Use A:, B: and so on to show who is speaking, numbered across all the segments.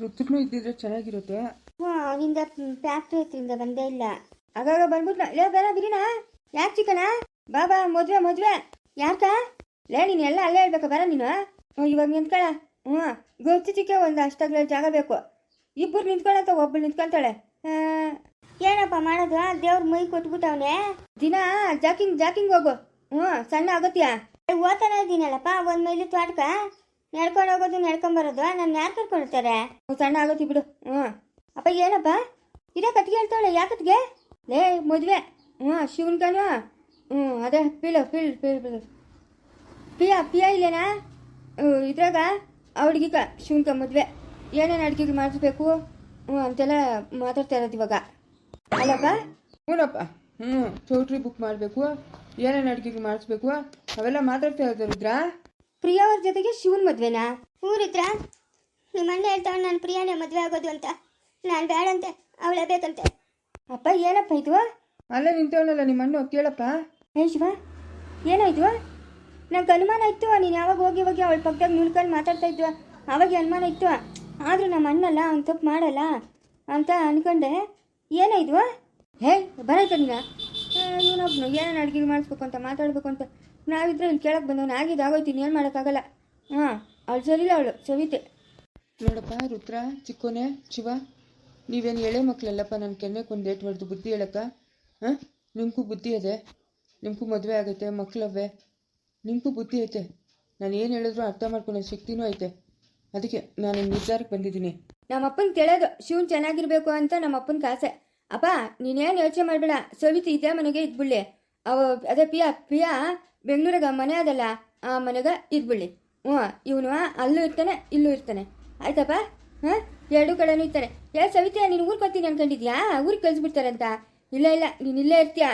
A: ಋತುನು ಇದ್ದಿದ್ರೆ ಚೆನ್ನಾಗಿರುತ್ತೆ.
B: ಅವನಿಂದ ಫ್ಯಾಕ್ಟ್ರಿ ಹತ್ರಿಂದ ಬಂದೇ ಇಲ್ಲ. ಆಗಾಗ ಬಂದ್ಬಿಟ್ನ. ಲೇ ಬೇಡ ಬಿರಿನ ಯಾಕೆ ಚಿಕನ ಬಾ ಬಾ ಮದ್ವೆ ಮದ್ವೆ. ಯಾಕ ಲೇ ನೀನು ಎಲ್ಲ ಅಲ್ಲೇ ಹೇಳ್ಬೇಕು ಬರ ನೀನು. ಹ್ಞೂ ಇವಾಗ ನಿಂತ್ಕೊಳ. ಹ್ಞೂ ಗೊತ್ತಿ ಚಿಕ್ಕ ಒಂದು ಅಷ್ಟಾಗ್ಲೇ ಜಾಗ ಬೇಕು. ಇಬ್ಬರು ನಿಂತ್ಕೊಳತ್ತ ಒಬ್ಬಳು ನಿಂತ್ಕೊಳ್ತಾಳೆ. ಏನಪ್ಪ ಮಾಡೋದು? ದೇವ್ರ ಮೈ ಕೊಟ್ಬಿಟ್ಟವನೆ. ದಿನ ಜಾಕಿಂಗ್ ಜಾಕಿಂಗ್ ಹೋಗು. ಹ್ಞೂ ಸಣ್ಣ ಆಗತ್ಯಾ ಓದ್ತಾನೆ ಇದ್ದೀನಲ್ಲಪ್ಪ ಒಂದು ಮೈಲಿ ತೋಟಕ ನಡ್ಕೊಂಡು ಹೋಗೋದು ನಡ್ಕೊಂಡ್ ಬರೋದು ನಾನು ಯಾರು ಕರ್ಕೊಂಡಿರ್ತಾರೆ ಸಣ್ಣ ಆಗೋತಿ ಬಿಡು. ಹ್ಞೂ ಅಪ್ಪ ಏನಪ್ಪ? ಇದೇ ಕತ್ತಿಗೆ ಹೇಳ್ತಾಳೆ ಯಾಕತ್ಗೆ ಲೇ ಮದುವೆ. ಹ್ಞೂ ಶಿವನ್ಕನು ಹ್ಞೂ ಅದೇ ಪೀಳು ಪೀಳು ಪೀಳು ಪೀಳು ಪಿಯ ಪಿಯ ಇಲ್ಲೇನಾ? ಇದ್ರಾಗ ಇದ್ರಾಗ ಅವಳಿಗೀಗ ಶಿವನ್ಕ ಮದುವೆ. ಏನೇನು ಅಡುಗೆಗೆ ಮಾಡಿಸ್ಬೇಕು? ಹ್ಞೂ ಅಂತೆಲ್ಲ ಮಾತಾಡ್ತಾ ಇರೋದು ಇವಾಗ. ಅಲ್ಲಪ್ಪ?
A: ಹ್ಞೂನಪ್ಪ ಹ್ಞೂ ಚೌಟ್ರಿ ಬುಕ್ ಮಾಡಬೇಕು. ಏನೇನು ಅಡುಗೆಗೆ ಮಾಡಿಸ್ಬೇಕು? ಅವೆಲ್ಲ ಮಾತಾಡ್ತಾ ಇರೋದು ರುದ್ರಾ
B: ಪ್ರಿಯಾ ಅವ್ರ ಜೊತೆಗೆ ಶಿವನ್ ಮದ್ವೆನಾ? ಊರಿದ್ರ? ನಿಮ್ಮ ಅಣ್ಣ ಹೇಳ್ತಾವ ನಾನು ಪ್ರಿಯಾನೇ ಮದ್ವೆ ಆಗೋದು ಅಂತ. ನಾನು ಬೇಡಂತೆ ಅವಳೇ ಬೇಕಂತೆ. ಅಪ್ಪ ಏನಪ್ಪ ಇದು?
A: ಅಲ್ಲೇ ನಿಂತವನಲ್ಲ ನಿಮ್ಮ ಅಣ್ಣ ಕೇಳಪ್ಪ.
B: ಏ ಶಿವ ಏನಾಯ್ತು ನಂಗೆ ಅನುಮಾನ ಇತ್ತು ನೀನು ಯಾವಾಗ ಹೋಗಿ ಹೋಗಿ ಅವಳ ಪಕ್ಕದಾಗ ನಿಲ್ಕೊಂಡು ಮಾತಾಡ್ತಾ ಇದ್ವ? ಅವಾಗ ಅನುಮಾನ ಇತ್ತು. ಆದರೂ ನಮ್ಮ ಅಣ್ಣಲ್ಲ ಅವ್ನು ತಪ್ಪು ಮಾಡಲ್ಲ ಅಂತ ಅನ್ಕೊಂಡೆ. ಏನಾಯ್ತು ಹೇ ಬರೈತ ನೀನು. ಏನೇನು ಅಡುಗೆ ಮಾಡಿಸ್ಬೇಕು ಅಂತ ಮಾತಾಡ್ಬೇಕು ಅಂತ. ನಾವಿದ್ರೆ ಇಲ್ಲಿ ಕೇಳಕ್ಕೆ ಬಂದವನು. ಆಗಿದ್ದು ಆಗೋಯ್ತು ಏನು ಮಾಡೋಕ್ಕಾಗಲ್ಲ. ಹಾಂ ಅವಳು ಸರಿಲ್ಲ ಅವಳು ಸವಿತೆ.
A: ನೋಡಪ್ಪ ರುದ್ರ ಚಿಕ್ಕೋನೆ ಶಿವ ನೀವೇನು ಎಳೆ ಮಕ್ಕಳಲ್ಲಪ್ಪ ನನ್ನ ಕೆನ್ನೆ ಡೇಟ್ ಹೊಡೆದು ಬುದ್ಧಿ ಹೇಳಕ್ಕ? ಹಾಂ? ನಿಮಗೂ ಬುದ್ಧಿ ಇದೆ? ನಿಮಗೂ ಮದುವೆ ಆಗೈತೆ ಮಕ್ಳವೇ ನಿಮಗೂ ಬುದ್ಧಿ ಐತೆ? ನಾನು ಏನು ಹೇಳಿದ್ರು ಅರ್ಥ ಮಾಡ್ಕೊಳ್ಳೋ ಶಕ್ತಿನೂ ಐತೆ. ಅದಕ್ಕೆ ನಾನು ನಿರ್ಧಾರಕ್ಕೆ ಬಂದಿದ್ದೀನಿ.
B: ನಮ್ಮಪ್ಪನ ಕೇಳೋದು ಶಿವನ್ ಚೆನ್ನಾಗಿರ್ಬೇಕು ಅಂತ ನಮ್ಮಪ್ಪನ ಆಸೆ. ಅಪ್ಪ ನೀನೇನು ಯೋಚನೆ ಮಾಡಬೇಡ. ಸವಿತಿ ಇದೇ ಮನೆಗೆ ಇದ್ಬಿಡ್ಲಿ. ಅವ ಅದೇ ಪಿಯಾ ಪಿಯಾ ಬೆಂಗಳೂರಾಗ ಮನೆ ಅದಲ್ಲ ಆ ಮನೆಗೆ ಇದ್ಬಿಡ್ಲಿ ಹ್ಞೂ ಇವನು ಅಲ್ಲೂ ಇರ್ತಾನೆ ಇಲ್ಲೂ ಇರ್ತಾನೆ. ಆಯ್ತಪ್ಪ? ಹಾಂ? ಎರಡು ಕಡೆನೂ ಇರ್ತಾರೆ. ಯಾ ಸವಿತಾ ನೀನು ಊರಿಗೆ ಬರ್ತೀನಿ ಅನ್ಕೊಂಡಿದ್ಯಾ? ಊರಿಗೆ ಕಳಿಸ್ಬಿಡ್ತಾರಂತ. ಇಲ್ಲ ಇಲ್ಲ ನೀನು ಇಲ್ಲೇ ಇರ್ತೀಯ.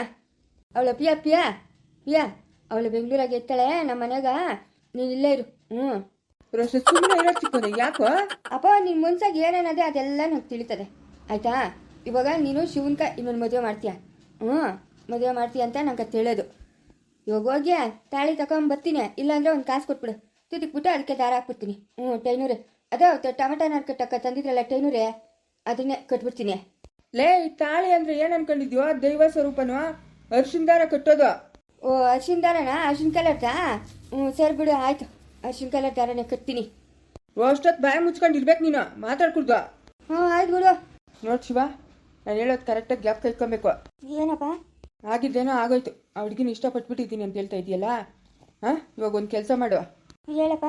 B: ಅವಳ ಪಿಯಾ ಪಿಯಾ ಪಿಯಾ ಅವಳು ಬೆಂಗಳೂರಾಗ ಇರ್ತಾಳೆ ನಮ್ಮ ಮನೆಗ. ನೀನು ಇಲ್ಲೇ ಇರು. ಹ್ಞೂ.
A: ಸುಮ್ಮನೆ ಇರೋ ಯಾಕೋ?
B: ಅಪ್ಪ ನಿನ್ ಮನ್ಸಾಗ ಏನೇನದೆ ಅದೆಲ್ಲ ನಂಗೆ ತಿಳಿತದೆ. ಆಯ್ತಾ? ಇವಾಗ ನೀನು ಶಿವನ್ಕ ಇನ್ನೊಂದು ಮದುವೆ ಮಾಡ್ತೀಯ. ಹ್ಞೂ ಮದುವೆ ಮಾಡ್ತೀಯ ಅಂತ ನಂಗೆ ತಿಳಿಯೋದು ಇವಾಗ ಹೋಗಿ ತಾಳಿ ತಗೊಂಡ್ ಬರ್ತೀನಿ. ಇಲ್ಲಾಂದ್ರೆ ಒಂದು ಕಾಸು ಕೊಟ್ಬಿಡು. ತುದಿಕ್ಬಿಟ್ಟು ಅದಕ್ಕೆ ದಾರ ಹಾಕ್ಬಿಡ್ತೀನಿ. ಹ್ಞೂ ಟೈನೂರೆ. ಅದೇ ಟೊಮೆಟೊ ಕಟ್ಟಕ್ಕ ತಂದಿದ್ರಲ್ಲ ಟೈನೂರೆ ಅದನ್ನೇ ಕಟ್ಬಿಡ್ತೀನಿ.
A: ಲೇ ಈ ತಾಳಿ ಅಂದ್ರೆ ಏನ್ ಅನ್ಕೊಂಡಿದ್ಯೋ? ದೈವ ಸ್ವರೂಪನೋ? ಅರ್ಶಿನ ದಾರ ಕಟ್ಟೋದು?
B: ಓ ಅರ್ಶಿನ ದಾರನಾ? ಅರ್ಶಿನ ಕಲರ್ದಾ? ಹ್ಞೂ ಸರಿ ಬಿಡು ಆಯ್ತು. ಅರ್ಶಿನ ಕಲರ್ ದಾರನೇ ಕಟ್ತೀನಿ.
A: ಅಷ್ಟೊತ್ತು ಬಾಯ ಮುಚ್ಕೊಂಡು ಇರ್ಬೇಕು ನೀನು. ಮಾತಾಡ್ಕೊಡ್ದು?
B: ಹ್ಞೂ ಆಯ್ತು ಬಿಡು.
A: ನೋಡ್ ಶಿವ ನಾನು ಹೇಳೋದು ಕರೆಕ್ಟಾಗಿ ಗ್ಯಾಪ್ ಕೈಕೊಬೇಕು
B: ಏನಪ್ಪ?
A: ಆಗಿದ್ದೇನೋ ಆಗೋಯ್ತು. ಆ ಹುಡುಗಿನ ಇಷ್ಟಪಟ್ಬಿಟ್ಟಿದ್ದೀನಿ ಅಂತ ಹೇಳ್ತಾ ಇದೆಯಲ್ಲ? ಹಾಂ? ಇವಾಗ ಒಂದು ಕೆಲಸ ಮಾಡು.
B: ಹೇಳಪ್ಪ.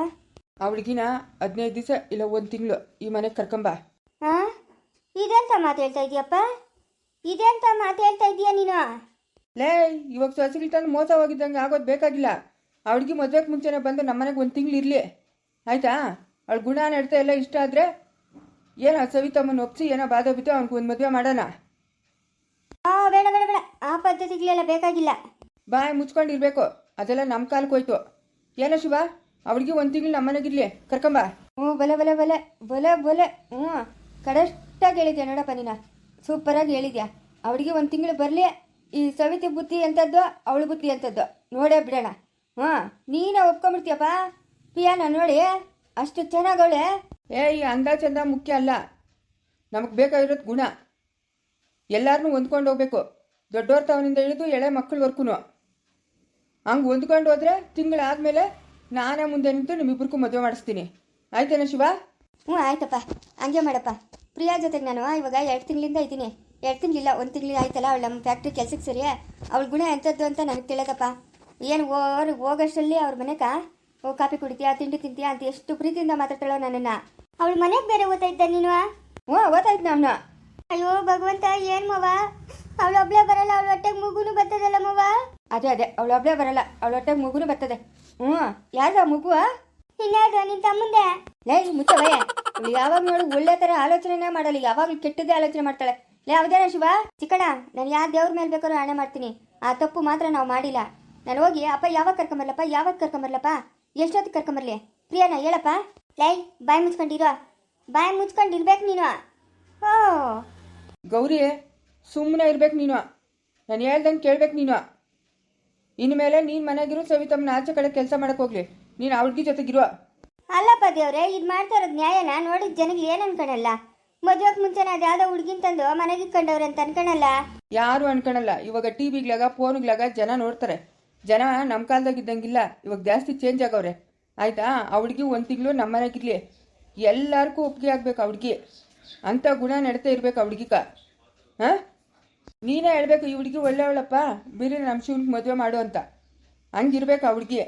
A: ಆ ಹುಡುಗಿನ ಹದಿನೈದು ದಿವಸ ಇಲ್ಲ ಒಂದು ತಿಂಗಳು ಈ ಮನೆಗೆ ಕರ್ಕೊಂಬ
B: ಹಾ? ಇದೆಂತ ಮಾತು ಹೇಳ್ತಾ ಇದೀಯಪ್ಪ? ಇದೆಂತ ಮಾತು ಹೇಳ್ತಾ ಇದೀಯ ನೀನು?
A: ಲೇ ಇವಾಗ ಸೊಸೆಗಳು ತಂದು ಮೋಸ ಹೋಗಿದ್ದಂಗೆ ಆಗೋದು ಬೇಕಾಗಿಲ್ಲ. ಆ ಹುಡುಗಿ ಮದುವೆಗೆ ಮುಂಚೆನೇ ಬಂದು ನಮ್ಮ ಮನೆಗೆ ಒಂದು ತಿಂಗಳು ಇರಲಿ. ಆಯಿತಾ? ಅವಳು ಗುಣ ನಡತೆ ಎಲ್ಲ ಇಷ್ಟ ಆದರೆ ಏನೋ ಸವಿತಮ್ಮನ ಒಪ್ಸಿ ಏನೋ ಬಾಧೆ ಬಿತ್ತು ಅವ್ನಿಗೆ ಒಂದು ಮದುವೆ ಮಾಡೋಣ.
B: ಆ ಬೇಡ ಬೇಡ ಬೇಡ. ಆ ಪದ್ಧತಿಗಳೆಲ್ಲ ಬೇಕಾಗಿಲ್ಲ.
A: ಬಾಯಿ ಮುಚ್ಕೊಂಡು ಇರಬೇಕು. ಅದೆಲ್ಲ ನಮ್ಮ ಕಾಲಕ್ಕೆ ಹೋಯ್ತು. ಏನೋ ಶಿವ ಅವಳಿಗೆ ಒಂದು ತಿಂಗಳು ನಮ್ಮನೆಗಿರ್ಲಿ ಕರ್ಕೊಂಬ
B: ಹ್ಞೂ ಬಲೆ ಬಲೆ ಬಲೆ ಬಲೆ ಬಲೆ. ಹ್ಞೂ ಕರೆಕ್ಟಾಗಿ ಹೇಳಿದ್ಯಾ ನೋಡಪ್ಪ ನೀನು. ಸೂಪರಾಗಿ ಹೇಳಿದ್ಯಾ. ಅವಳಿಗೆ ಒಂದು ತಿಂಗಳು ಬರಲಿ. ಈ ಸವಿತಿ ಬುದ್ಧಿ ಎಂಥದ್ದು ಅವಳು ಬುದ್ಧಿ ಎಂಥದ್ದು ನೋಡೇ ಬಿಡೋಣ. ಹ್ಞೂ ನೀನೇ ಒಪ್ಕೊಂಬಿಡ್ತೀಯಪ್ಪ ಪಿಯಾನ ನೋಡಿ. ಅಷ್ಟು ಚೆನ್ನಾಗವಳೆ
A: ಏ ಈ ಅಂದ ಚಂದ ಮುಖ್ಯ ಅಲ್ಲ. ನಮಗೆ ಬೇಕಾಗಿರೋದು ಗುಣ. ಎಲ್ಲಾರನ್ನೂ ಹೊಂದ್ಕೊಂಡು ಹೋಗ್ಬೇಕು. ದೊಡ್ಡವ್ರ ತವನಿಂದ ಹಿಡಿದು ಎಳೆ ಮಕ್ಕಳವರ್ಗೂ ಹಂಗೆ ಹೊಂದ್ಕೊಂಡು ಹೋದ್ರೆ ತಿಂಗಳಾದ್ಮೇಲೆ ನಾನೇ ಮುಂದೆ ನಿಂತು ನಿಮ್ಮಿಬ್ರಿಗೂ ಮದುವೆ ಮಾಡಿಸ್ತೀನಿ. ಆಯ್ತೇನ ಶಿವ?
B: ಹ್ಞೂ ಆಯ್ತಪ್ಪ. ಹಂಗೆ ಮಾಡಪ್ಪ. ಪ್ರಿಯಾ ಜೊತೆಗೆ ನಾನು ಇವಾಗ ಎರಡು ತಿಂಗಳಿಂದ ಇದ್ದೀನಿ. ಎರಡು ತಿಂಗಳಿಲ್ಲ ಒಂದು ತಿಂಗಳು ಆಯ್ತಲ್ಲ ಅವಳು ನಮ್ಮ ಫ್ಯಾಕ್ಟ್ರಿ ಕೆಲ್ಸಕ್ಕೆ ಸರಿ. ಅವ್ಳ ಗುಣ ಎಂಥದ್ದು ಅಂತ ನನಗೆ ತಿಳಿಯದಪ್ಪ. ಏನು ಓರ್ ಹೋಗೋಷ್ಟರಲ್ಲಿ ಅವ್ರ ಮನೆಗ ಓ ಕಾಫಿ ಕುಡಿತೀಯಾ ತಿಂಡಿ ತಿಂತೀಯಾ ಅಂತ ಎಷ್ಟು ಪ್ರೀತಿಯಿಂದ ಮಾತಾಡ್ತಾಳೋ ನನ್ನನ್ನು. ಅವಳ ಮನೆಗೆ ಬೇರೆ ಓದ್ತಾ ಇದ್ದ ನೀನು? ಹ್ಞೂ ಓದ್ತಾಯ್ತು ನಾನು ಅಯ್ಯೋ ಭಗವಂತ ಏನು ಮವ? ಅವಳೊಬ್ಳೆ ಬರಲ್ಲ ಅವ್ಳ ಹೊಟ್ಟೆಗೆ ಮಗುನು ಬರ್ತದಲ್ಲ ಮವ? ಅದೇ ಅದೇ. ಅವಳೊಬ್ಳೆ ಬರಲ್ಲ. ಅವಳ ಹೊಟ್ಟೆಗೆ ಮಗುನು ಬರ್ತದೆ. ಹ್ಞೂ. ಯಾರ್ದ ಮಗುವ? ಇನ್ಯಾರ್ದು? ನಿನ್ ತಮ್ಮಂದೆ? ಲೇ ಮುಚ್ಚವೇ ಇವಳು ಯಾವಾಗ ನೋಡು ಒಳ್ಳೆ ತರ ಆಲೋಚನೆನೇ ಮಾಡಲ್ಲ. ಯಾವಾಗಲೂ ಕೆಟ್ಟದೇ ಆಲೋಚನೆ ಮಾಡ್ತಾಳೆ. ಲೇ ಹೌದೇನ ಶಿವ? ಚಿಕ್ಕಣ ನಾನು ಯಾವ ದೇವ್ರ ಮೇಲೆ ಬೇಕಾದ್ರೂ ಹಣೆ ಮಾಡ್ತೀನಿ. ಆ ತಪ್ಪು ಮಾತ್ರ ನಾವು ಮಾಡಿಲ್ಲ. ನಾನು ಹೋಗಿ ಅಪ್ಪ ಯಾವಾಗ ಕರ್ಕೊಂಬರ್ಲಪ್ಪ? ಯಾವಾಗ ಕರ್ಕೊಂಬರ್ಲಪ್ಪ? ಎಷ್ಟೊತ್ತಿಗೆ ಕರ್ಕೊಂಬರ್ಲಿ? ಪ್ರಿಯಾನ ಹೇಳಪ್ಪ. ಲೈ ಬಾಯಿ ಮುಚ್ಕೊಂಡಿರೋ. ಬಾಯಿ ಮುಚ್ಕೊಂಡಿರ್ಬೇಕು ನೀನು. ಓ.
A: ಗೌರಿ ಸುಮ್ಮನೆ ಇರ್ಬೇಕು ನೀನು. ನಾನು ಹೇಳ್ದಂಗೆ ಕೇಳ್ಬೇಕು ನೀನು. ಇನ್ಮೇಲೆ ನೀನು ಮನೆಗಿರು ಸವಿತಮ್ಮನ ಆಚೆ ಕಡೆ ಕೆಲಸ ಮಾಡಕ್ಕೆ ಹೋಗ್ಲಿ. ನೀನು ಅವಳಿಗೆ ಜೊತೆಗಿರುವ.
B: ಅಲ್ಲಪ್ಪ ದೇವ್ರೆ ಇದು ಮಾಡ್ತಾ ಇರೋದು ನ್ಯಾಯನ? ನೋಡಿದ ಜನಗಳು ಏನು ಅನ್ಕೊಳಲ್ಲ ಮದುವೆಗೆ ಮುಂಚೆನೇ ಅದು ಹುಡ್ಗಿನ್ ತಂದು ಮನೆಗೆ ಕಂಡವ್ರೆ ಅಂತ ಅನ್ಕೊಳಲ್ಲ
A: ಯಾರು ಅನ್ಕೊಳಲ್ಲ ಇವಾಗ ಟಿ ವಿಗ್ಲಾಗ ಫೋನ್ಗ್ಲಾಗ ಜನ ನೋಡ್ತಾರೆ. ಜನ ನಮ್ಮ ಕಾಲ್ದಾಗ ಇದ್ದಂಗಿಲ್ಲ. ಇವಾಗ ಜಾಸ್ತಿ ಚೇಂಜ್ ಆಗವ್ರೆ. ಆಯ್ತಾ? ಅವಳಿಗೆ ಒಂದ್ ತಿಂಗಳು ನಮ್ಮ ಮನೆಗಿರ್ಲಿ ಎಲ್ಲಾರ್ಗು ಒಪ್ಪಿಗೆ ಆಗ್ಬೇಕು ಆ ಅಂತ ಅಂಥ ಗುಣ ನಡತೆ ಇರ್ಬೇಕು ಹಾ ಹಾಂ? ನೀನೇ ಹೇಳ್ಬೇಕು ಈ ಹುಡುಗಿ ಒಳ್ಳೆಯವಳಪ್ಪ. ಬಿರಿ ನಮ್ಮ ಶಿವನ್ಗೆ ಮದುವೆ ಮಾಡು ಅಂತ. ಹಂಗಿರ್ಬೇಕು ಆ ಹುಡುಗಿ.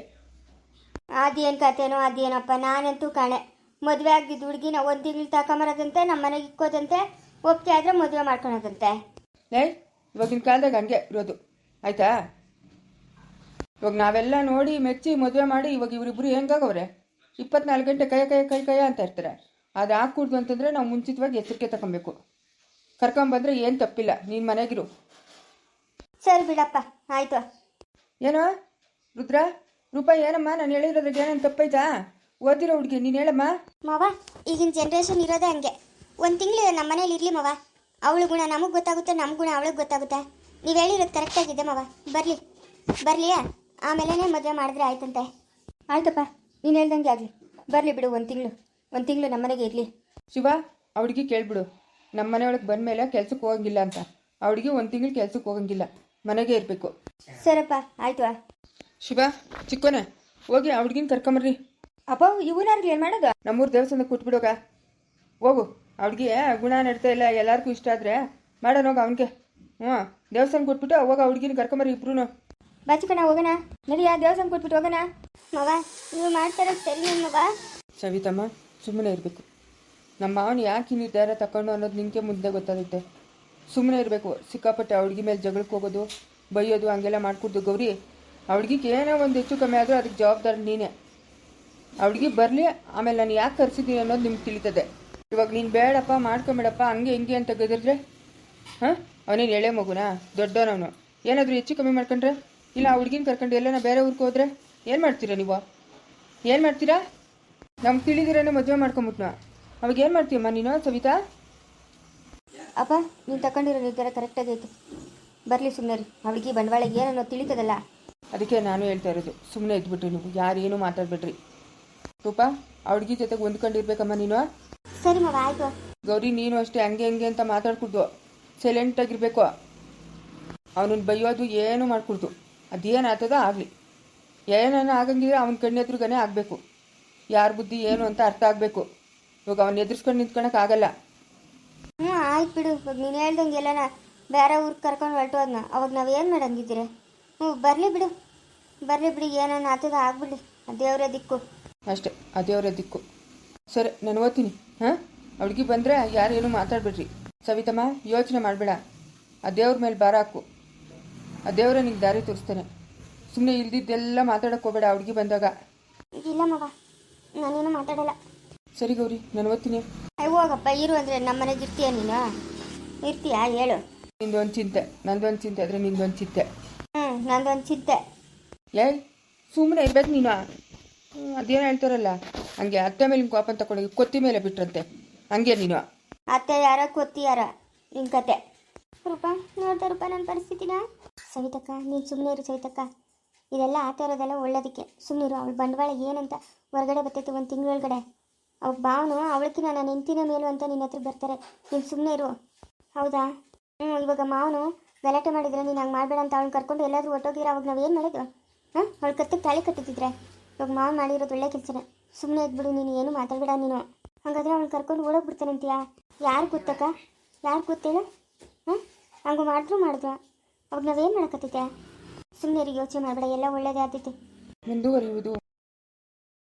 B: ಅದೇನು ಕತೆನೋ ಅದೇನಪ್ಪ ನಾನಂತೂ ಕಾಣೆ. ಮದುವೆ ಆಗಿದ್ದು ಹುಡುಗಿನ ಒಂದು ತಿಂಗಳು ತಕೊಂಬರೋದಂತೆ ನಮ್ಮ ಮನೆಗೆ ಇಕ್ಕೋದಂತೆ ಒಪ್ಪಿಗೆ ಆದರೆ ಮದುವೆ ಮಾಡ್ಕೊಳೋದಂತೆ.
A: ಲೈ ಇವಾಗಿನ ಕಾಲದಾಗ ಹಂಗೆ ಇರೋದು. ಆಯ್ತಾ? ಇವಾಗ ನಾವೆಲ್ಲ ನೋಡಿ ಮೆಚ್ಚಿ ಮದುವೆ ಮಾಡಿ ಇವಾಗ ಇವರಿಬ್ಬರು ಹೆಂಗಾಗವ್ರೆ? ಇಪ್ಪತ್ನಾಲ್ಕು ಗಂಟೆ ಕೈ ಕೈ ಕೈ ಕೈ ಅಂತ ಇರ್ತಾರೆ. ಅದು ಹಾಕ್ಕೊಡ್ದು ಅಂತಂದರೆ ನಾವು ಮುಂಚಿತವಾಗಿ ಎಚ್ಚರಿಕೆ ತಗೊಬೇಕು ಕರ್ಕೊಂಬಂದ್ರೆ ಏನು ತಪ್ಪಿಲ್ಲ. ನೀನು ಮನೆಗಿರು.
B: ಸರಿ ಬಿಡಪ್ಪ ಆಯ್ತು.
A: ಏನೋ? ರುದ್ರ? ರೂಪಾಯಿ ಏನಮ್ಮ? ನಾನು ಹೇಳಿರೋದ್ರಿಗೆ ಏನೇನು ತಪ್ಪೈತಾ? ಓದಿರೋ ಹುಡುಗಿ ನೀನು ಹೇಳಮ್ಮ.
B: ಮಾವ ಈಗಿನ ಜನ್ರೇಷನ್ ಇರೋದೇ ಹಂಗೆ. ಒಂದು ತಿಂಗಳು ನಮ್ಮ ಮನೇಲಿ ಇರಲಿ ಮಾವ. ಅವಳು ಗುಣ ನಮಗೆ ಗೊತ್ತಾಗುತ್ತೆ ನಮ್ಮ ಗುಣ ಅವಳಿಗೆ ಗೊತ್ತಾಗುತ್ತೆ. ನೀವು ಹೇಳಿರೋದು ಕರೆಕ್ಟಾಗಿದೆ ಮಾವ. ಬರಲಿ. ಬರಲಿ ಆಮೇಲೆ ಮದುವೆ ಮಾಡಿದ್ರೆ ಆಯ್ತಂತೆ. ಆಯ್ತಪ್ಪ ನೀನು ಹೇಳ್ದಂಗೆ ಆಗಲಿ. ಬರಲಿ ಬಿಡು ಒಂದು ತಿಂಗಳು. ಒಂದು ತಿಂಗಳು ನಮ್ಮ ಮನೆಗೆ ಇರಲಿ.
A: ಶಿವ ಅವಳಿಗೆ ಹುಡುಗಿ ಕೇಳ್ಬಿಡು. ನಮ್ಮ ಮನೆಯೊಳಗೆ ಬಂದಮೇಲೆ ಕೆಲ್ಸಕ್ಕೆ ಹೋಗಂಗಿಲ್ಲ ಅಂತ. ಅವಳಿಗೆ ಒಂದು ತಿಂಗಳು ಕೆಲ್ಸಕ್ಕೆ ಹೋಗಂಗಿಲ್ಲ. ಮನೆಗೆ ಇರಬೇಕು.
B: ಸರಪ್ಪ ಆಯ್ತು
A: ಶುಭ ಚಿಕ್ಕೋನೆ ಹೋಗಿ ಅವಳಿಗಿನ ಕರ್ಕೊಂಬರ್ರಿ.
B: ಅಪ್ಪ ಇವನಾರ್ಗೆ ಏನು ಮಾಡೋದು?
A: ನಮ್ಮೂರು ದೇವಸ್ಥಾನಕ್ಕೆ ಕೊಟ್ಬಿಡೋಗ ಹೋಗು. ಅವಳಿಗೆ ಗುಣ ನಡ್ತಾ ಇಲ್ಲ ಎಲ್ಲರಿಗೂ ಇಷ್ಟ ಆದರೆ ಮಾಡೋಣ ಹೋಗ ಅವನಿಗೆ. ಹ್ಞೂ ದೇವಸ್ಥಾನ ಕೊಟ್ಬಿಟ್ಟು ಹೋಗ ಹುಡುಗಿನ ಕರ್ಕೊಂಬರಿ ಕರ್ಕೊಂಬರ್ರಿ ಇಬ್ರು
B: ಬಾಚಿಕಣ ಹೋಗೋಣ. ನಡಿಯ ದೇವಸ್ಥಾನ ಕೊಟ್ಬಿಟ್ಟು ಹೋಗೋಣ. ಮಗ ನೀವು ಮಾಡ್ತಾರೆ ಸರಿ ಮಗ
A: ಸವಿತಮ್ಮ ಸುಮ್ಮನೆ ಇರಬೇಕು. ನಮ್ಮ ಮಾವನು ಯಾಕೆ ಈ ನಿರ್ಧಾರ ತಗೊಂಡು ಅನ್ನೋದು ನಿಮಗೆ ಮುಂದೆ ಗೊತ್ತಾಗುತ್ತೆ. ಸುಮ್ಮನೆ ಇರಬೇಕು. ಸಿಕ್ಕಾಪಟ್ಟೆ ಅವಳಿಗೆ ಮೇಲೆ ಜಗಳಕ್ಕೆ ಹೋಗೋದು, ಬೈಯೋದು, ಹಂಗೆಲ್ಲ ಮಾಡ್ಕೊಡ್ದು ಗೌರಿ. ಅವಳಿಗೆ ಏನೋ ಒಂದು ಹೆಚ್ಚು ಕಮ್ಮಿ ಆದರೂ ಅದಕ್ಕೆ ಜವಾಬ್ದಾರಿ ನೀನೇ. ಅವಳಿಗೆ ಬರಲಿ, ಆಮೇಲೆ ನಾನು ಯಾಕೆ ಕರೆಸಿದ್ದೀನಿ ಅನ್ನೋದು ನಿಮ್ಗೆ ತಿಳಿತದೆ. ಇವಾಗ ನೀನು ಬೇಡಪ್ಪ, ಮಾಡ್ಕೊಂಬೇಡಪ್ಪ, ಹಂಗೆ ಹಿಂಗೆ ಅಂತ ಗದಿದ್ರೆ ಹಾಂ? ಅವನೇನು ಎಳೆ ಮಗುನಾ? ದೊಡ್ಡವನವನು. ಏನಾದರೂ ಹೆಚ್ಚು ಕಮ್ಮಿ ಮಾಡ್ಕೊಂಡ್ರೆ? ಇಲ್ಲ, ಆ ಹುಡುಗಿನ ಕರ್ಕೊಂಡು ಎಲ್ಲನ ಬೇರೆ ಊರಿಗೆ ಹೋದ್ರೆ ಏನು ಮಾಡ್ತೀರಾ ನೀವು? ಏನು ಮಾಡ್ತೀರಾ? ನಮ್ಗೆ ತಿಳಿದಿರೇನೆ ಮದುವೆ ಮಾಡ್ಕೊಂಬಿಟ್ನ? ಅವಾಗ ಏನು ಮಾಡ್ತೀಯಮ್ಮ ನೀನು ಸವಿತಾ?
B: ಅಪ್ಪ ನೀನು ತಗೊಂಡಿರೋ ನಿರ್ಧಾರ ಕರೆಕ್ಟಾಗೈತೆ ಬರಲಿ ಸುಮ್ಮನೆ ರೀ ಅವಳಿಗೆ ಬಂಡವಾಳಿಗೆ ಏನನ್ನೋ ತಿಳಿತದಲ್ಲ?
A: ಅದಕ್ಕೆ ನಾನು ಹೇಳ್ತಾ ಇರೋದು ಸುಮ್ಮನೆ ಇದ್ಬಿಟ್ರಿ ನೀವು ಯಾರೇನು ಮಾತಾಡ್ಬೇಡ್ರಿ. ರೂಪ ಅವಳಿಗೆ ಜೊತೆಗೆ ಹೊಂದ್ಕೊಂಡಿರ್ಬೇಕಮ್ಮ ನೀನು?
B: ಸರಿ ಮಗ ಆಯ್ತು.
A: ಗೌರಿ ನೀನು ಅಷ್ಟೇ ಹಂಗೆ ಹಂಗೆ ಅಂತ ಮಾತಾಡ್ಕೊಡ್ದು. ಸೈಲೆಂಟಾಗಿರ್ಬೇಕು ಅವನನ್ನ ಬೈಯೋದು ಏನು ಮಾಡ್ಕೊಡ್ದು. ಅದೇನು ಆಗ್ತದೋ ಆಗಲಿ. ಏನೇನು ಆಗಂಗಿದ್ರೆ ಅವನ ಕಣ್ಣೆದ್ರುಗನೆ ಆಗಬೇಕು. ಯಾರ ಬುದ್ಧಿ ಏನು ಅಂತ ಅರ್ಥ ಆಗಬೇಕು. ಇವಾಗ ಅವನ್ನ ಎದುರಿಸ್ಕೊಂಡು ನಿಂತ್ಕೊಳಕ್ಕಾಗಲ್ಲ
B: ಹ್ಞೂ ಆಯ್ತು ಬಿಡು. ಇವಾಗ ನೀನು ಹೇಳ್ದಂಗೆ ಎಲ್ಲನ ಬೇರೆ ಊರಿಗೆ ಕರ್ಕೊಂಡು ಹೊರಟು ಅದನ್ನ ಅವಾಗ ನಾವು ಏನು ಮಾಡಂಗಿದ್ದೀರಿ? ಹ್ಞೂ ಬರಲಿ ಬಿಡು. ಬರಲಿ ಬಿಡಿ ಏನನ್ನ ಆತದ ಆಗ್ಬಿಡಿ ದೇವರೇ ದಿಕ್ಕು.
A: ಅಷ್ಟೇ ಆ ದೇವರ ದಿಕ್ಕು. ಸರಿ ನಾನು ಓದ್ತೀನಿ. ಹಾಂ? ಅವಳಿಗೆ ಬಂದರೆ ಯಾರೇನು ಮಾತಾಡ್ಬಿಡ್ರಿ. ಸವಿತಮ್ಮ ಯೋಚನೆ ಮಾಡಬೇಡ. ಆ ದೇವ್ರ ಮೇಲೆ ಭಾರ ಹಾಕು. ಆ ದೇವರೇ ನಿಂಗೆ ದಾರಿ ತೋರಿಸ್ತಾನೆ. ಸುಮ್ಮನೆ ಇಲ್ದಿದ್ದೆಲ್ಲ ಮಾತಾಡಕ್ಕೆ ಹೋಗಬೇಡ ಅವಳಿಗೆ ಬಂದಾಗ.
B: ಇಲ್ಲ ಮಗ ನಾನೇನು ಮಾತಾಡಲ್ಲ.
A: ಸರಿ ಗೌರಿ ನಾನು ಓದ್ತೀನಿ.
B: ಹೋಗಪ್ಪ ಇರು ಅಂದರೆ ನಮ್ಮ ಮನೆಗೆ ಇರ್ತೀಯ ನೀನು? ಇರ್ತೀಯಾ? ಹೇಳು.
A: ನಿಂದೊಂದು ಚಿಂತೆ ನಂದೊಂದು ಚಿಂತೆ ಆದರೆ ನಿಂದೊಂದು ಚಿಂತೆ.
B: ಹ್ಞೂ ನಂದೊಂದು ಚಿಂತೆ.
A: ಏ ಸುಮ್ಮನೆ ಇರ್ಬೇಕು ನೀನು. ಅದೇನು ಹೇಳ್ತಾರಲ್ಲ ಹಂಗೆ ಅತ್ತೆ ಮೇಲೆ ಕೋಪ ತಗೊಂಡೋಗಿ ಕೊತ್ತಿ ಮೇಲೆ ಬಿಟ್ರಂತೆ. ಹಂಗೆ ನೀನು.
B: ಅತ್ತೆ ಯಾರ ಕೊತ್ತಿ ಯಾರ ನಿನ್ ಕತೆ. ರೂಪ ನೋಡ್ದ ರೂಪ ನನ್ನ ಪರಿಸ್ಥಿತಿನ? ಸವಿತಕ್ಕ ನೀನು ಸುಮ್ಮನೆ ಇರು ಸವಿತಕ್ಕ. ಇದೆಲ್ಲ ಆತ ಇರೋದೆಲ್ಲ ಒಳ್ಳೇದಕ್ಕೆ. ಸುಮ್ಮನೆ ಇರು ಅವಳು ಬಂಡವಾಳ ಏನಂತ ಹೊರಗಡೆ ಬರ್ತೈತೆ ಒಂದು ತಿಂಗಳೊಳಗಡೆ ಅವ್ಳ ಭಾವನು ಅವಳಕ್ಕಿನ ನಾನು ಹೆಂಡ್ತಿನ ಮೇಲು ಅಂತ ನಿನ್ನ ಹತ್ರ ಬರ್ತಾರೆ. ನೀನು ಸುಮ್ಮನೆ ಇರು. ಹೌದಾ? ಹ್ಞೂ ಇವಾಗ ಮಾವನು ಗಲಾಟೆ ಮಾಡಿದ್ರೆ ನೀನು ಹಂಗೆ ಮಾಡಬೇಡ ಅಂತ ಅವ್ಳನ್ನ ಕರ್ಕೊಂಡು ಎಲ್ಲಾದರೂ ಒಟ್ಟೋಗಿರ ಅವಾಗ ನಾವು ಏನು ಮಾಡೋದು? ಹಾಂ? ಅವಳು ಕತ್ತಿಗೆ ತಾಳಿ ಕಟ್ಟಿದ್ರೆ ಇವಾಗ ಮಾವನು ಮಾಡಿರೋದು ಒಳ್ಳೆ ಕೆಲಸನೇ. ಸುಮ್ಮನೆ ಇದ್ಬಿಡು, ನೀನು ಏನು ಮಾತಾಡಬೇಡ ನೀನು. ಹಾಗಾದ್ರೆ ಅವ್ಳನ್ನ ಕರ್ಕೊಂಡು ಓಡೋಗ್ಬಿಡ್ತಾನಂತೀಯ ಯಾರು ಗೊತ್ತಕ್ಕ? ಯಾರು ಗೊತ್ತೇಳ ಹಾಂ? ಹಂಗೆ ಮಾಡಿದ್ರು ಮಾಡಿದ್ವ. ಅವಾಗ ನಾವೇನು ಮಾಡಕತ್ತೈತೆ? ಸುಮ್ಮನೆ ಯೋಚನೆ ಮಾಡಬೇಡ, ಎಲ್ಲ ಒಳ್ಳೇದೇ ಆತೈತಿ
A: ಮುಂದುವರಿಯುವುದು.